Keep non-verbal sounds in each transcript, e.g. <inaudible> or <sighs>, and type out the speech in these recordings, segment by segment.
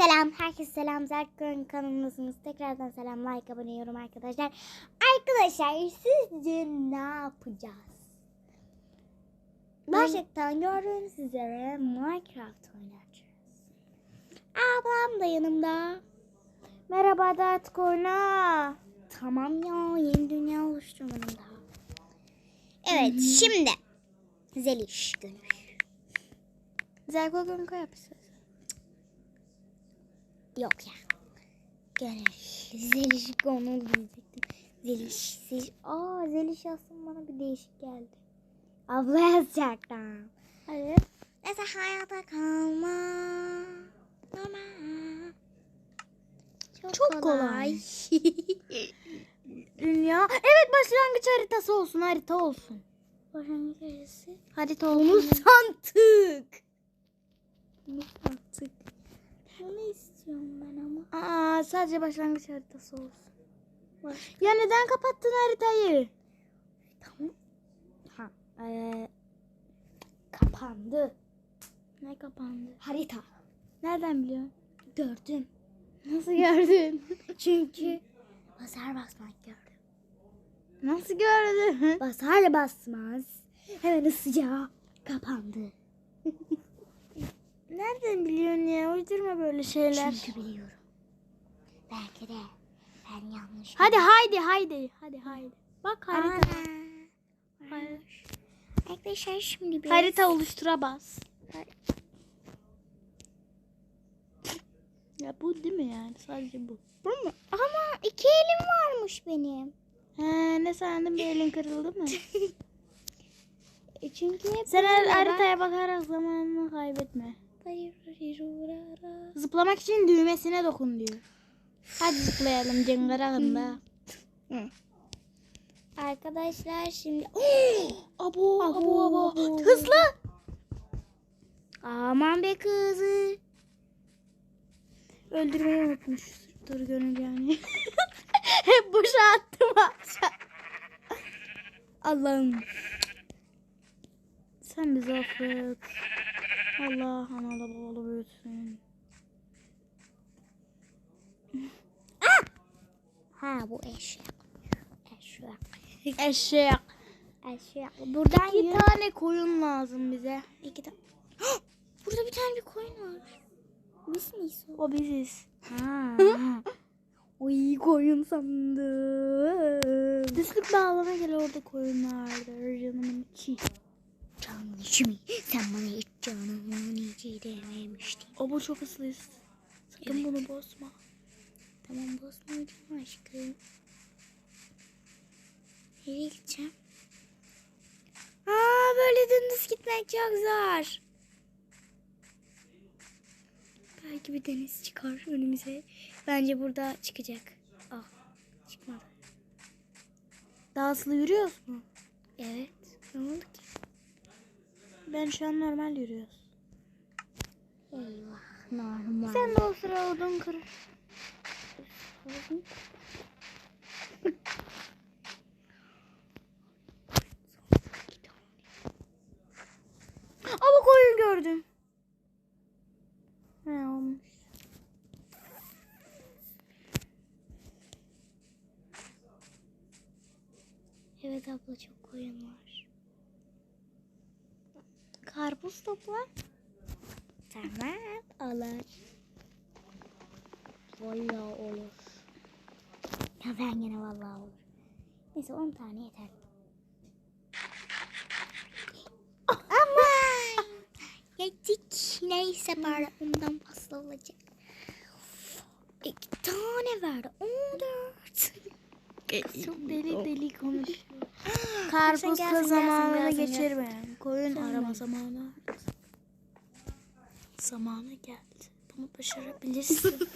Selam, herkese selam. Zerkön kanalındasınız. Tekrardan selam, like, abone, yorum arkadaşlar. Arkadaşlar sizce ne yapacağız? Başlıktan gördüğünüz üzere Minecraft oynayacağız. Ablam da yanımda. Merhaba Dert Korna. Tamam ya, yeni dünya oluşturmadım daha. Evet, şimdi Zeliş Gönül. Zergo Gönko yapışsın. Yok ya. Gönül. Zeliş Gönül diyecektim. Zeliş. Zeliş. Aa Zeliş yazsın bana bir değişik geldi. Abla yazacaktım. Hadi. Neyse hayata kalma. Normal. Çok, Çok kolay. kolay. <laughs> Dünya. Evet başlangıç haritası olsun. Harita olsun. Başlangıç arası. Harita Onu olsun. santık. Bunu santık. Bunu istiyorum ben ama. Aa, sadece başlangıç haritası olsun. Ya neden kapattın haritayı? Tamam. Ha. Ee, kapandı. Ne kapandı? Harita. Nereden biliyorsun? Gördüm. Nasıl gördün? <laughs> Çünkü basar basmak gördüm. Nasıl gördün? Basar basmaz hemen ısıca kapandı. <laughs> Nereden biliyorsun ya? Uydurma böyle şeyler. Çünkü biliyorum. Belki de ben yanlış. Hadi haydi haydi. Hadi haydi. Bak harita. Arkadaşlar şimdi bir Harita oluştura bas. Ya bu değil mi yani? Sadece bu. Bu mu? Ama iki elim varmış benim. He ne sandın bir elin kırıldı mı? <laughs> E çünkü hep Sen haritaya bakarak zamanını kaybetme. Zıplamak için düğmesine dokun diyor. Hadi zıplayalım cıngırağında. Arkadaşlar şimdi <gasps> abo, abo, abo. Hızlı. aman be kızı. Öldürmeyi unutmuş. Dur gönül yani. <laughs> Hep boşa attım aşağı. Allah'ım. Sen bizi affet. Allah analı babalı büyütsün. Ha bu eşek. Eşek. Eşek. Eşek. Buradan İki yürü. tane koyun lazım bize. İki tane. Burada bir tane bir koyun var. Biz miyiz o? Biziz. Ha. Oy koyun sandım. Düzlük bağlama gel orada koyun vardır canımın içi. Canım içi mi? Sen bana hiç canımın içi dememiştin. O bu çok hızlıyız. Sakın Evet. bunu bozma. Tamam bozmayacağım aşkım. Nereye gideceğim? Aa böyle dümdüz gitmek çok zor. Belki bir deniz çıkar önümüze. Bence burada çıkacak. Ah çıkmadı. Daha hızlı yürüyoruz mu? Evet. Ne oldu ki? Ben şu an normal yürüyoruz. Eyvah normal. Sen de o sıra odun kır. Ama koyun gördüm. Ne olmuş? Evet abla çok koyun var. Karpuz topla. Tamam olur. Vallahi olur. Ya ben yine vallahi olur. Neyse 10 tane yeter. Aman! Yedik. Neyse bari ondan fazla olacak. İki tane verdi. 14. Çok deli deli konuşuyor. <gasps> Karpuzla gelsin, zamanını gelsin, gelsin. geçirme. Koyun arama zamanı. Zamanı geldi. Bunu başarabilirsin. <laughs>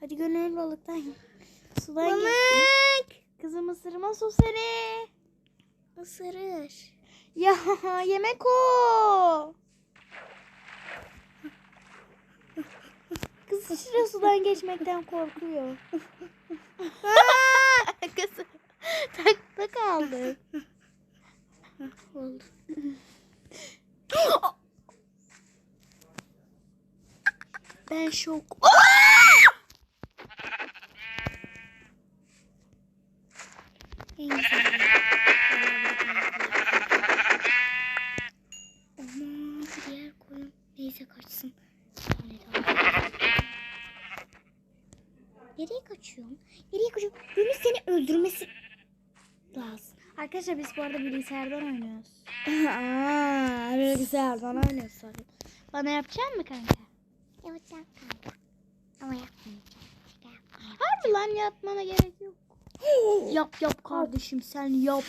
Hadi gönül balıktan. Sudan. Balık. Kızım ısırma su seni. Isırır. Ya <laughs> yemek o. Kız şişire sudan geçmekten korkuyor. <laughs> Kız takta kaldı. Oldu. Ben şok. En güzel. Aman diğer koyun. Neyse kaçsın. Nereye kaçıyorsun? Nereye kaçıyorsun? Yunus seni öldürmesi lazım. Arkadaşlar biz bu arada bilgisayardan oynuyoruz. <laughs> Aa, bilgisayardan oynuyoruz sonra. Bana yapacak mı kanka? Yapacağım kanka. Ama yapmayacağım. Harbi lan yapmana gerek yok. <gasps> yap yap kardeşim sen yap.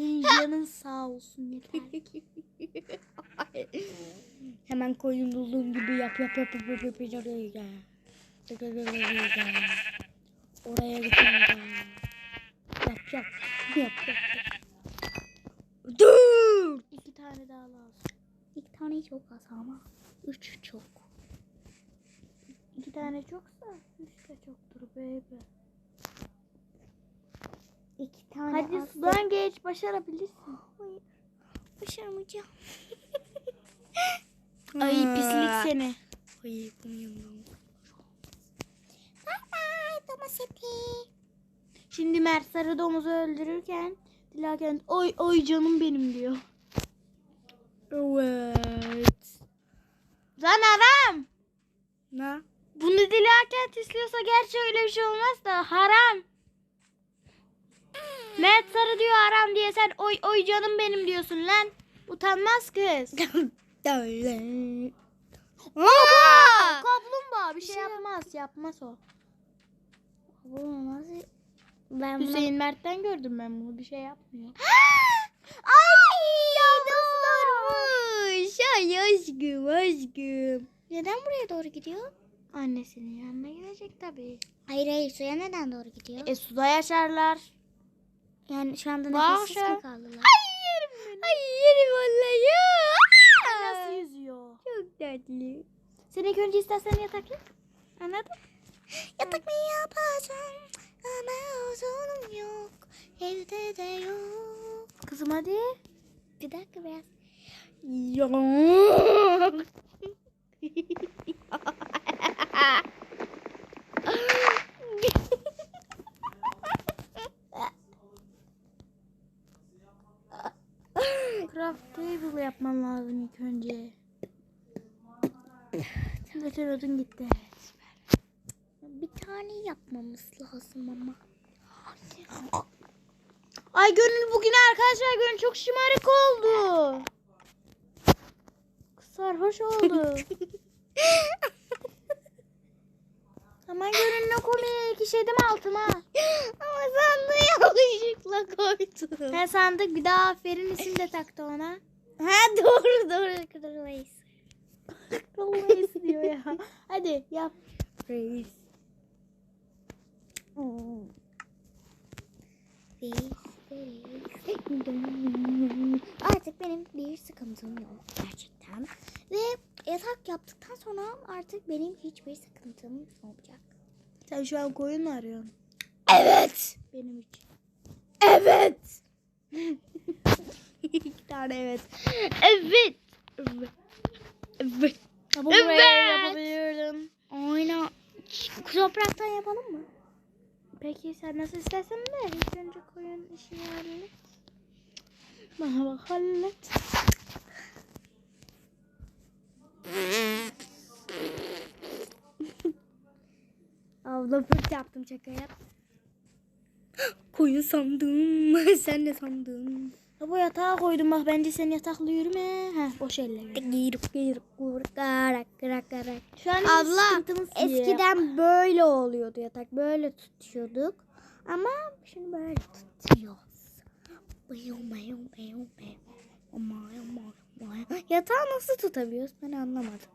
Senin canın sağ olsun yeter. Hemen koyun bulduğum gibi yap yap yap yap yap yap yap yap. Oraya. Yap yap yap yap. yap. Dur. İki tane daha lazım. İki tane çok az ama. Üç çok. İki tane çoksa üç de çoktur baby. İki tane Hadi az. sudan geç başarabilirsin. Hayır. Başaramayacağım. <laughs> Ay pislik seni. Bunu yanımdan. Bye bye domaseti. Şimdi Mert sarı domuzu öldürürken Dilaken oy oy canım benim diyor. Evet. Lan haram. Ne? Bunu Dilaken tisliyorsa gerçi öyle bir şey olmaz da haram. Mert sarı diyor haram diye sen oy oy canım benim diyorsun lan. Utanmaz kız. Aa! Kaplumbağa bir şey şey yapmaz. Yapmaz o. Nasıl? Ben. Hüseyin Mert'ten gördüm ben bunu. Bir şey yapmıyor. <gasps> Ay yavrularmış. Ay aşkım aşkım. Neden buraya doğru gidiyor? Annesinin yanına gidecek tabii. Hayır hayır suya neden doğru gidiyor? E suda yaşarlar. Yani şu anda nefessiz mi kaldılar? Hayır. Hayır vallahi. Nasıl yüzüyor? Çok tatlı. Sen ilk önce istersen yatak yap. Anladın? Yatak mı yapacağım? Ama uzunum yok. Evde de yok. Kızım hadi. Bir dakika biraz. Yok. <laughs> Craft table yapman lazım ilk önce. Zaten odun gitti. Bir tane yapmamız lazım ama. Ay Gönül bugün arkadaşlar Gönül çok şımarık oldu. Sarhoş oldu. <laughs> Aman Gönül ne komik. İşedim altıma. <gasps> ama de yanlışlıkla koydun. He sandık bir daha aferin isim de taktı ona. Ha doğru doğru. Kırılmayız. Rollayız diyor ya. Hadi yap. Reis. Reis, reis. Artık benim bir sıkıntım yok gerçekten. Ve yatak yaptıktan sonra artık benim hiçbir sıkıntım olmayacak. Sen şu an koyun mu arıyorsun? Evet. Benim için. Evet. <laughs> İki tane evet. Evet. Evet. Evet. Bu buraya Evet. yapabiliyorum. Aynen. Topraktan yapalım mı? Peki sen nasıl istersen de ilk önce koyun işini hallet. Bana bak hallet. Abla fırt yaptım şaka yap. Koyun sandım. <laughs> Sen ne sandın? Ha, bu yatağa koydum bak bence sen yatakla yürüme. Heh boş elle. Girip girip kurak karak karak karak. Şu an Abla, Eskiden böyle oluyordu yatak. Böyle tutuyorduk. Ama şimdi böyle tutuyoruz. Bayım bayım bayım. Aman, aman, aman. <laughs> Yatağı nasıl tutabiliyoruz ben anlamadım. <laughs>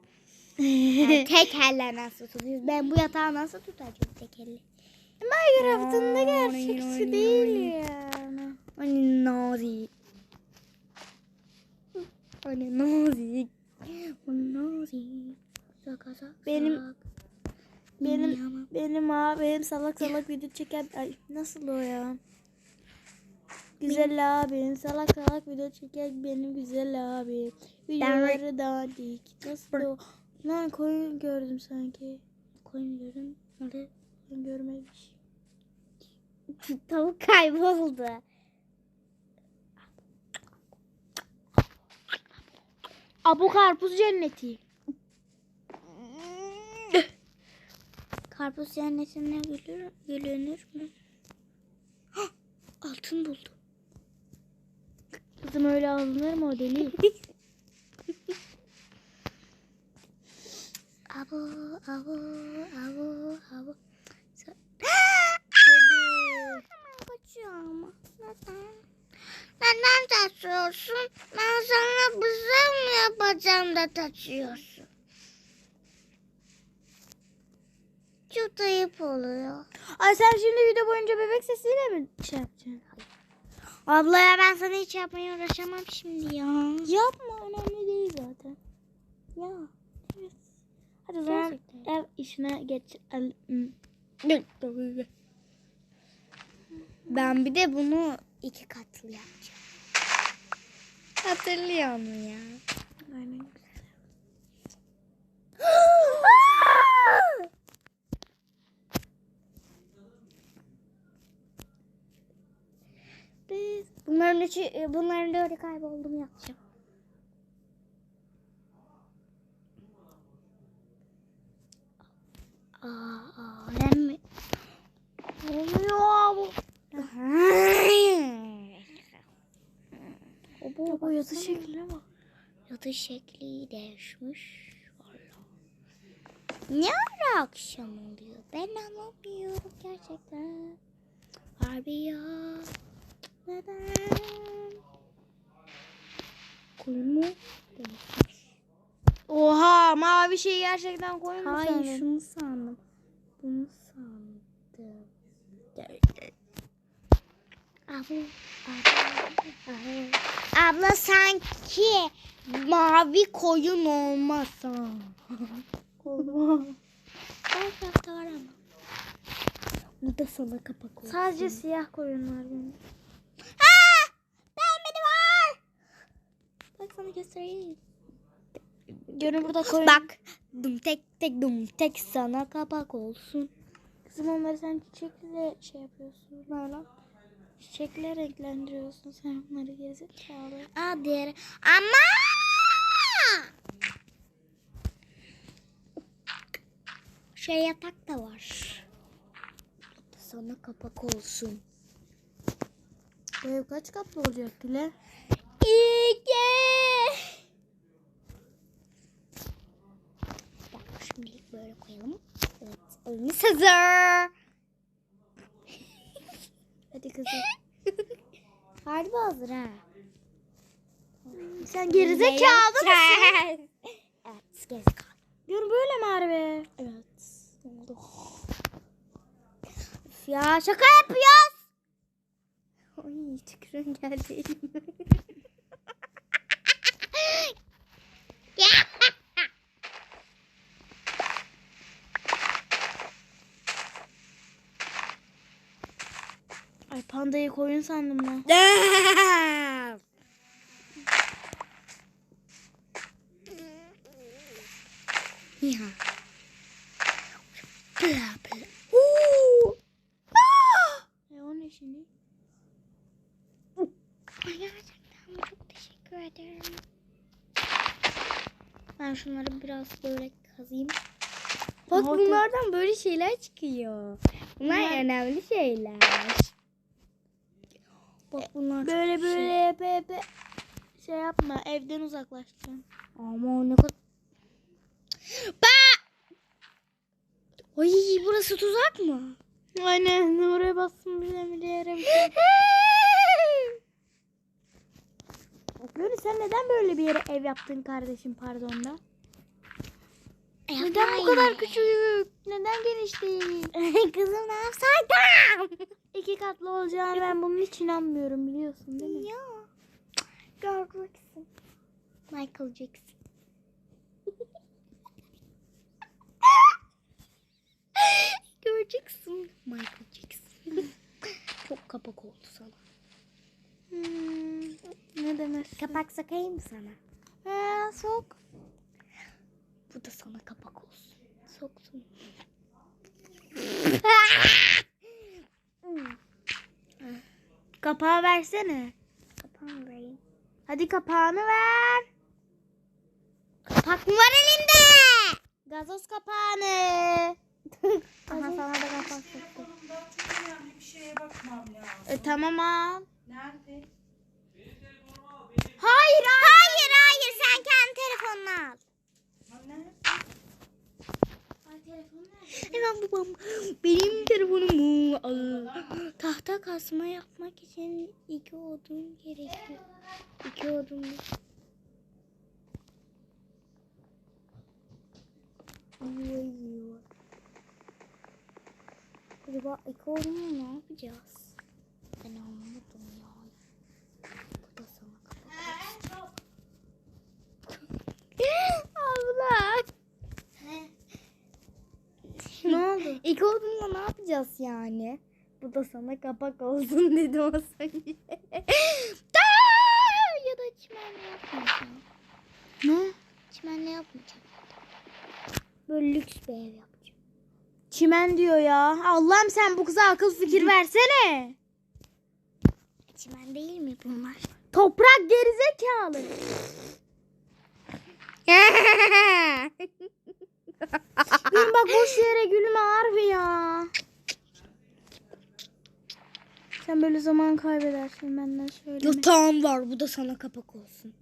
Yani tek elle nasıl tutuyoruz? Ben bu yatağı nasıl tutacağım tek elle? Minecraft'ın da gerçekçi değil yani. Hani nazik. Hani nazik. Hani nazik. Saka sak Benim-. Benim benim abi benim salak salak video çeken ay nasıl o ya? Güzel abim. Salak salak video çeken benim güzel abim. Videoları da dik. Nasıl o? Lan koyun gördüm sanki. Koyun gördüm. Nerede? Ben görmemiş. Tavuk kayboldu. Abu karpuz cenneti. Karpuz cennetine gülür, gülünür mü? <gasps> Altın buldu. Kızım öyle alınır mı o deli? Abu, abu, abu, abu. Sa- Hemen kaçıyor ama. Neden? Taşıyorsun? Ben sana şey mi yapacağım da taşıyorsun? Çok ayıp oluyor. Ay sen şimdi video boyunca bebek sesiyle mi şey yapacaksın? Ablaya ben sana hiç yapmaya uğraşamam şimdi ya. Yapma önemli değil zaten. Ya. Evet. Hadi o zaman ev işine geç. El- hmm. Ben bir de bunu iki katlı yapacağım. Hatırlıyor musun ya? Aynen. Biz bunların üçü, bunların dördü kayboldu mu yapacağım. Aa, alem mi? Oluyor bu. o bu, Bu yatı şekline bak. Yatı şekli değişmiş. Ne ara akşam oluyor? Ben anlamıyorum gerçekten. Harbi ya. Neden? Koyun mu? Oha mavi şey gerçekten koyun mu Hayır sandın? şunu sandım. Bunu sandım. Abla, abla, abla. Abla sanki mavi koyun olmasa. Olma. Minecraft'ta var ama. Bu da sana kapak olsun. Sadece siyah koyunlar benim. Aa! Pembe de var. Bak sana göstereyim. Görün burada koyun. Bak. Dum tek tek dum tek sana kapak olsun. Kızım onları sen çiçekle şey yapıyorsun. Böyle. Çiçekle renklendiriyorsun sen onları gerizekalı. Hadi. Ama. Şey yatak da var. Sana kapak olsun. Bu ev kaç katlı olacak Dile? İki. Bak şimdilik böyle koyalım. Evet. Oyunumuz hazır. <laughs> Hadi kızım. Harbi hazır ha. Sen gerizekalı mısın? <laughs> Evet gerizekalı. Diyorum böyle mi harbi? Evet. Oldu. Ya şaka yapıyoruz. Ay tükürün geldi elime. Ay pandayı koyun sandım ben. <laughs> ya. Bla bla. Huu. E o ne şimdi? Ay gerçekten çok teşekkür ederim. Ben şunları biraz böyle kazıyım. Bak oldu? bunlardan böyle şeyler çıkıyor. Bunlar Bunlar- önemli şeyler. Bak bunlar çok Böyle şey- böyle şey yapma evden uzaklaşacaksın. Ama ne kadar... Ba! Ay burası tuzak mı? Aynen oraya bassın bile <laughs> Böyle sen neden böyle bir yere ev yaptın kardeşim pardon da? Neden bu kadar küçük? Neden geniş değil? <laughs> Kızım ne yapsaydım? İki katlı olacağını ben bunun hiç inanmıyorum biliyorsun değil mi? Ya. Göreceksin. Michael Jackson. Göreceksin Michael Jackson. <laughs> <laughs> Çok kapak oldu sana. Demezsin? Kapak sakayım mı sana? He, sok. Bu da sana kapak olsun. Soksun. Kapağı versene. Kapağını vereyim. Hadi kapağını ver. Kapak mı var elinde? Gazoz kapağını. <laughs> Aha sana da kapak soktu. Çok önemli bir şeye bakmam lazım. E tamam al. Nerede? Hayır, hayır, hayır. Sen kendi telefonunu al. Hemen babam benim telefonumu al. Tahta kasma yapmak için iki odun gerekiyor. İki odun. Acaba iki odunla ne yapacağız? Ben anlamadım ya. Bu da sana kapak. Abla. Ne oldu? İki odunla ne yapacağız yani? Bu da sana kapak olsun <laughs> dedi o sanki. ya da çimenle yapmayacağım. Ne? Çimenle yapmayacağım. Böyle lüks bir ev yapacağım. Çimen diyor ya. Allah'ım sen bu kıza akıl fikir versene. Çimen değil mi bunlar? Toprak gerizekalı. <laughs> Gülüm bak boş yere gülme harbi ya. Sen böyle zaman kaybedersin benden söyleme. Yatağım var bu da sana kapak olsun.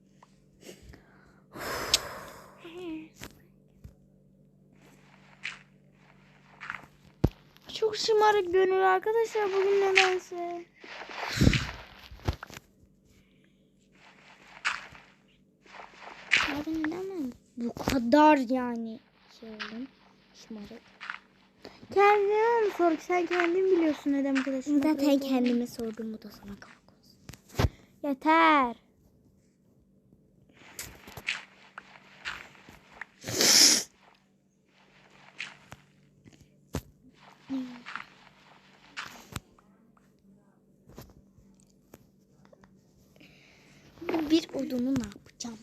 <sighs> Çok şımarık gönül arkadaşlar bugün nedense. <sighs> Abi neden ben bu kadar yani şey oldum? Şımarık. Kendine mi sor? Sen kendin biliyorsun neden bu kadar şımarık Zaten olduğunu. kendime sordum bu da sana kapak olsun. Yeter. Bu bir odunu ne yapacağım?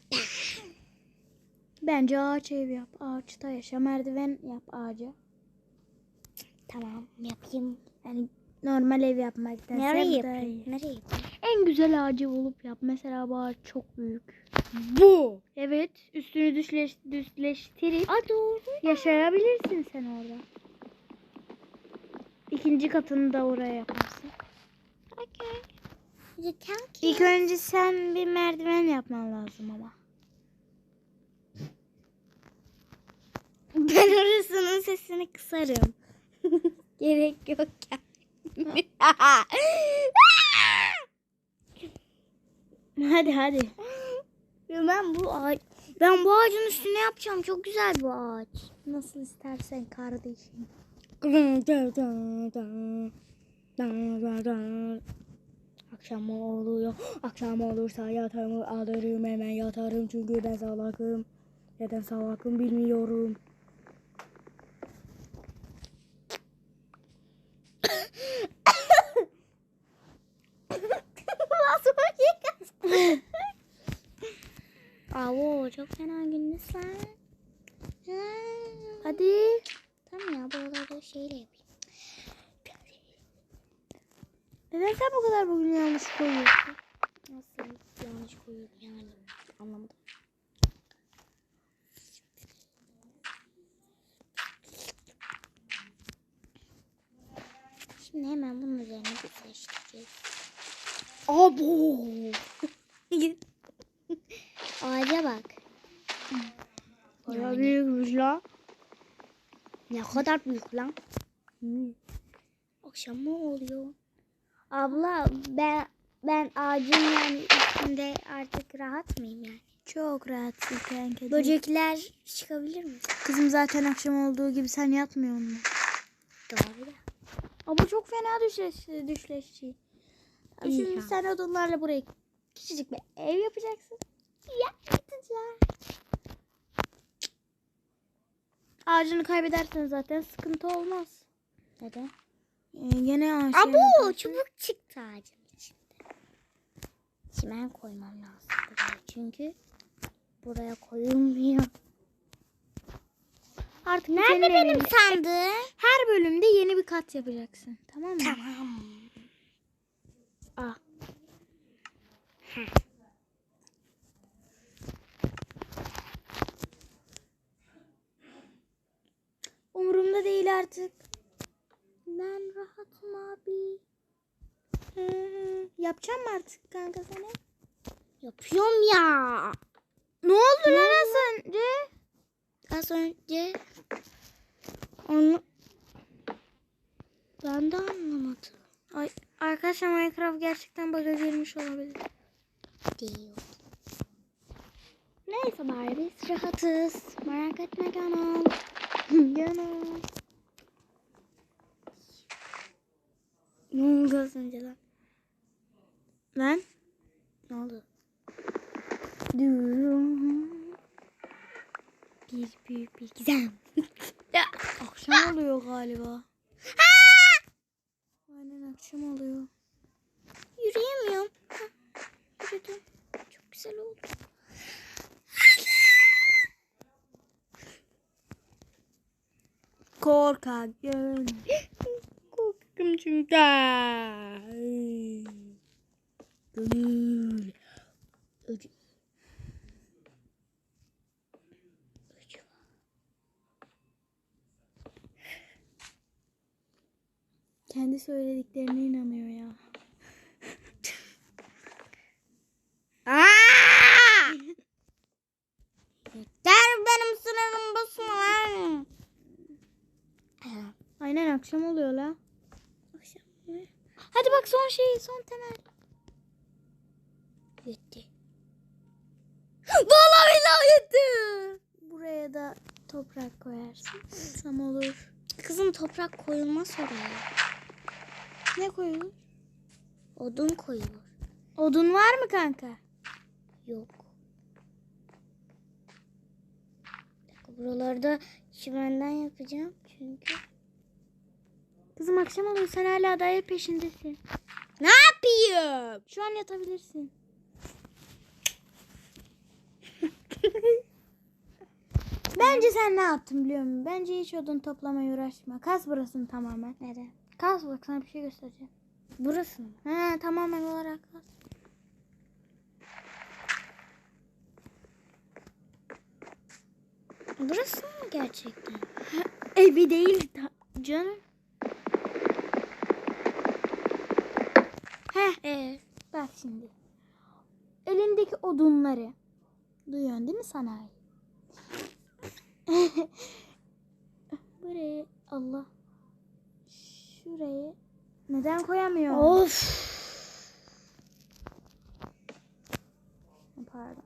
Bence ağaç ev yap. Ağaçta yaşa. Merdiven yap ağaca. Tamam yapayım. Yani normal ev yapmaktansa Nereye yapayım? Nereye yapayım? En güzel ağacı bulup yap. Mesela bu ağaç çok büyük. Bu. Evet. Üstünü düşleş, düzleştirip Aa doğru. yaşayabilirsin sen orada. İkinci katını da oraya yaparsın. Okay. You İlk önce sen bir merdiven yapman lazım ama. Ben orasının sesini kısarım. Gerek yok ya. <laughs> Hadi hadi. Ya ben bu ağaç, ben bu ağacın üstüne yapacağım. Çok güzel bu ağaç. Nasıl istersen kardeşim. Akşam oluyor. Akşam olursa yatağımı alırım hemen yatarım çünkü ben salakım. Neden salakım bilmiyorum. Nasıl bakıyorsun? <laughs> Avo çok fena gündüz. Hadi. Tamam ya buralarda şeyle yapayım. Neden sen bu kadar bugün yanlış koyuyorsun? Nasıl yanlış koyuyorum yani anlamadım. Şimdi hemen bunun üzerine düzleştireceğiz. Abo! Ağaca bak. Yani. büyükmüş la. Ne kadar büyük lan. Akşam mı oluyor? Abla ben ben ağacın yani üstünde artık rahat mıyım yani? Çok rahatsın kanka. Böcekler çıkabilir mi? Kızım zaten akşam olduğu gibi sen yatmıyorsun mu? Doğru da. Ama çok fena düşleşti. düşleşti. İyi Şimdi ya. sen odunlarla buraya küçücük bir ev yapacaksın. Yapacağım. Ağacını kaybedersen zaten sıkıntı olmaz. Neden? Ee, gene ağaç. Abo çubuk çıktı ağacın içinde. çimen koymam lazım buraya. Çünkü buraya koyulmuyor. Artık Nerede benim sandığım? Her bölümde yeni bir kat yapacaksın. Tamam mı? Tamam. Ah. <laughs> Umurumda değil artık. Ben rahatım abi. Yapacağım mı artık kanka seni? Yapıyorum ya. Ne oldu lan az önce? Az önce onu ben de anlamadım. Ay arkadaşlar Minecraft gerçekten bug'a girmiş olabilir. Değil. Neyse bari biz rahatız. Merak etme canım. <laughs> Canım. Ne oldu az önce lan? Lan? Ne oldu? Bir büyük bir gizem. <laughs> Akşam oluyor galiba. Aynen akşam oluyor. Yürüyemiyorum. Hah, Yürüdüm. Çok güzel oldu. Korkak <gasps> gönül. Korktum çünkü. Gönül. Kendi söylediklerine inanıyor ya. Yeter benim sınırım basma lan. Aynen akşam oluyor la. Akşam mı? Hadi bak son şey, son temel. Yetti. Vallahi billahi yetti. Buraya da toprak koyarsın. Tam olur. Kızım toprak koyulmaz oraya. Ne koyulur? Odun koyulur. Odun var mı kanka? Yok. Buralarda çimenden yapacağım çünkü. Kızım akşam oluyor sen hala daire peşindesin. Ne yapayım? Şu an yatabilirsin. <laughs> Bence sen ne yaptın biliyor musun? Bence hiç odun toplamaya uğraşma. Kas burasını tamamen. Nere? Kas bak sana bir şey göstereceğim. Burası mı? Ha tamamen olarak kas. Burası mı gerçekten? Evi değil canım. Heh Ee, bak şimdi. Elindeki odunları. Duyuyorsun değil mi sanayi? <laughs> Buraya Allah. Şurayı neden koyamıyorum? of. Pardon.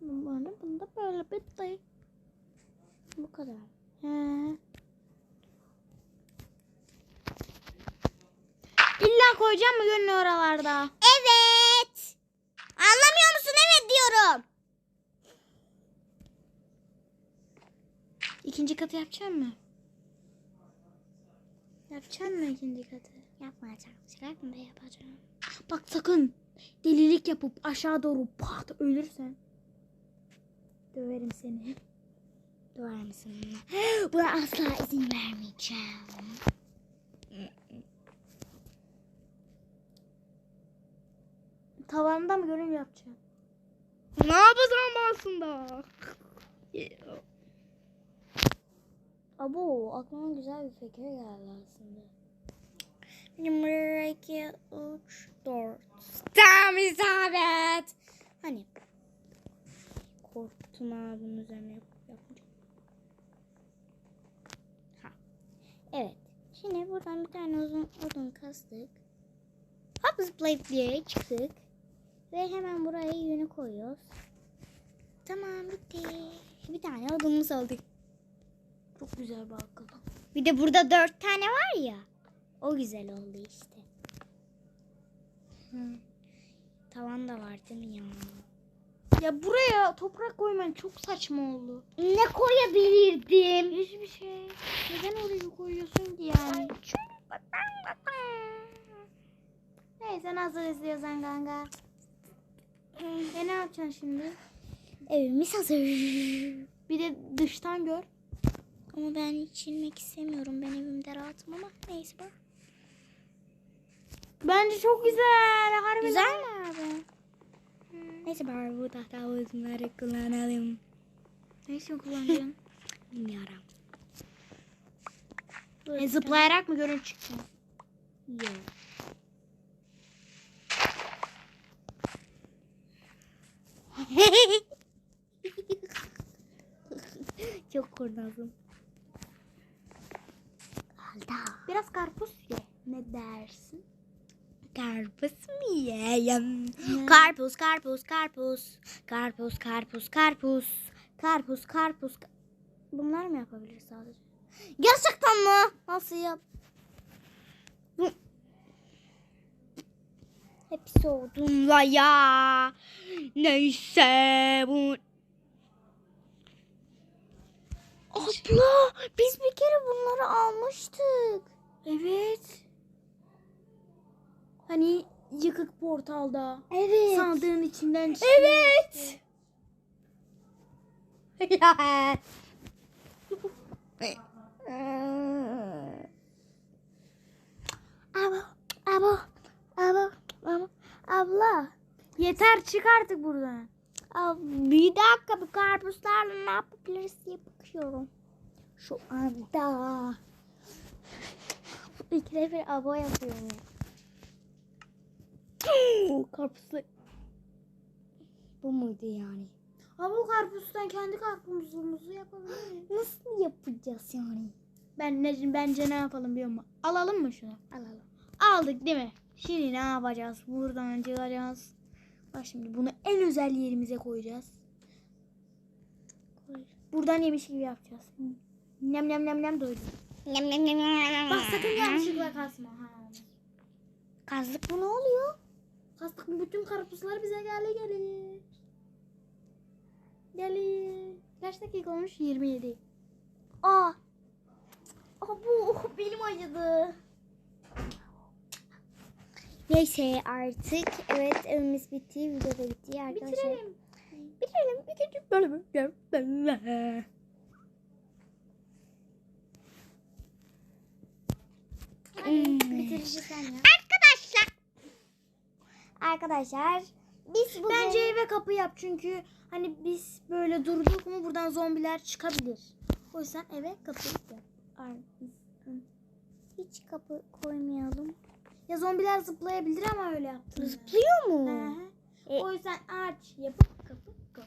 Bunu bunda böyle bitti. Bu kadar. He. İlla koyacağım mı gönlü oralarda? Evet. Anlamıyor musun? Evet diyorum. İkinci katı yapacak mı? Yapacak mı ikinci katı? Yapmayacağım. Şaka mı yapacağım? Bak sakın delilik yapıp aşağı doğru pat ölürsen. Döverim seni. Dua mısın? Buna asla izin vermeyeceğim. Tavanında mı görev yapacağım? Ne yapacağım aslında? Abo aklıma güzel bir fikir geldi aslında. Bir, iki, üç, dört. Tam isabet. Hani? Korktum ha bunun üzerine yap. Ha. Evet. Şimdi buradan bir tane uzun odun kastık. Hop zıplayıp yere çıktık. Ve hemen buraya yünü koyuyoruz. Tamam bitti. Bir tane odunumuz oldu. Çok güzel bir. Bir de burada dört tane var ya. O güzel oldu işte. Hı. Tavan da var değil mi ya? Ya buraya toprak koyman çok saçma oldu. Ne koyabilirdim? Hiçbir şey. Neden oraya koyuyorsun ki yani? Neyse nasıl istiyorsan kanka. E ne yapacaksın şimdi? Evimiz hazır. Bir de dıştan gör. Ama ben hiç inmek istemiyorum. Ben evimde rahatım ama neyse bak. Bence çok güzel. Harbiden. Güzel mi abi? Neyse bari bu tahta havuzları kullanalım. Ne için kullanacaksın? <laughs> Bilmiyorum. e, zıplayarak mı görün çıkacaksın? Yok. <laughs> <laughs> Çok kurnazım. Alda. Biraz karpuz ye. Ne dersin? Karpuz mu yiyeyim? Karpuz, karpuz, karpuz. Karpuz, karpuz, karpuz. Karpuz, karpuz. ka- Bunlar mı yapabilir sadece? Gerçekten mi? Nasıl yap? Hepsi odunla ya. Neyse bu. Abla biz bir kere bunları almıştık. Evet. Hani yıkık portalda. Evet. Sandığın içinden çıktı. Evet. Abo, abo, abo, abla. Yeter çık artık buradan. Bir dakika bu karpuzlarla ne yapabiliriz diye bakıyorum. Şu anda. İkide bir abo yapıyorum. <gasps> Karpuzlu. Bu muydu yani? Ama bu karpuzdan kendi karpuzumuzu yapabilir miyiz? <gasps> Nasıl yapacağız yani? Ben ne, bence ne yapalım biliyor musun? Alalım mı şunu? Alalım. Aldık değil mi? Şimdi ne yapacağız? Buradan çıkacağız. Bak şimdi bunu en özel yerimize koyacağız. Koy. Buradan yemiş gibi yapacağız. Nem nem nem nem doydum. Nyam, nyam, nyam, nyam. Bak sakın yanlışlıkla kasma. Ha. Kazdık bu ne oluyor? Kastık mı bütün karpuzlar bize geldi gelir. Gelir. Kaç dakika olmuş? 27. Aa. Aa bu benim acıdı. Neyse artık evet evimiz bitti. Video da bitti arkadaşlar. Bitirelim. Bitirelim. İkinci bölümü. Bitirici sen ya. Arkadaşlar. Arkadaşlar biz bugün... Bence eve kapı yap çünkü hani biz böyle durduk mu buradan zombiler çıkabilir. O yüzden eve kapı yap. hiç kapı koymayalım. Ya zombiler zıplayabilir ama öyle yaptın. Zıplıyor mu? Hı hı. E- O yüzden aç yapıp kapı koy.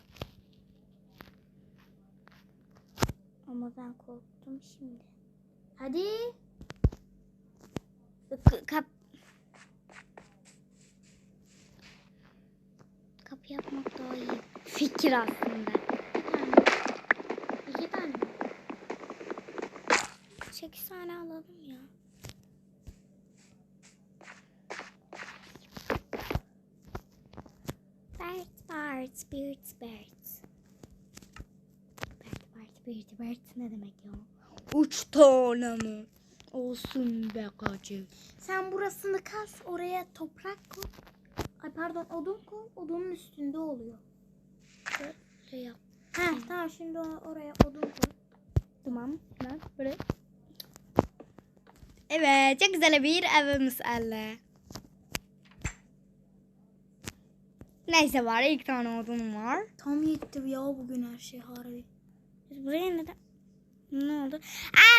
Ama ben korktum şimdi. Hadi. K- kap kapı yapmak daha iyi fikir aslında. Bir tane. İki tane. 8 tane alalım ya. Birds, birds, birds, birds. Bird, bird, bird, bird ne demek ya? Üç tane mi? Olsun be kacı. Sen burasını kas oraya toprak koy. Ay pardon odun koy. Odunun üstünde oluyor. Böyle yap. Ha tamam şimdi oraya odun koy. Tamam. Tamam. Böyle. Evet. Çok güzel bir evimiz elle. Neyse var. ilk tane odun var. Tam yetti ya bugün her şey harbi. Biz buraya neden? Ne oldu?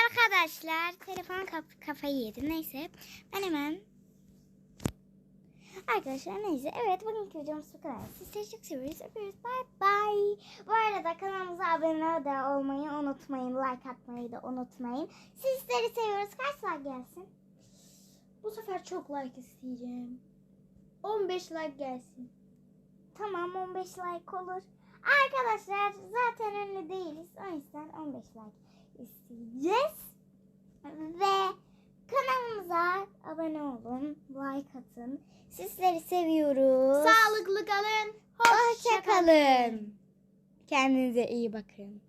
Arkadaşlar telefon kaf- kafayı yedi. Neyse ben hemen Arkadaşlar neyse evet bugünkü videomuz bu kadar. Sizleri çok seviyoruz. Öpüyoruz. Bye bye. Bu arada kanalımıza abone de olmayı unutmayın. Like atmayı da unutmayın. Sizleri seviyoruz. Kaç like gelsin? Bu sefer çok like isteyeceğim. 15 like gelsin. Tamam 15 like olur. Arkadaşlar zaten ünlü değiliz. O yüzden 15 like isteyeceğiz. Ve kanalımıza abone olun. Like atın. Sizleri seviyoruz. Sağlıklı kalın. Hoşça kalın. Kendinize iyi bakın.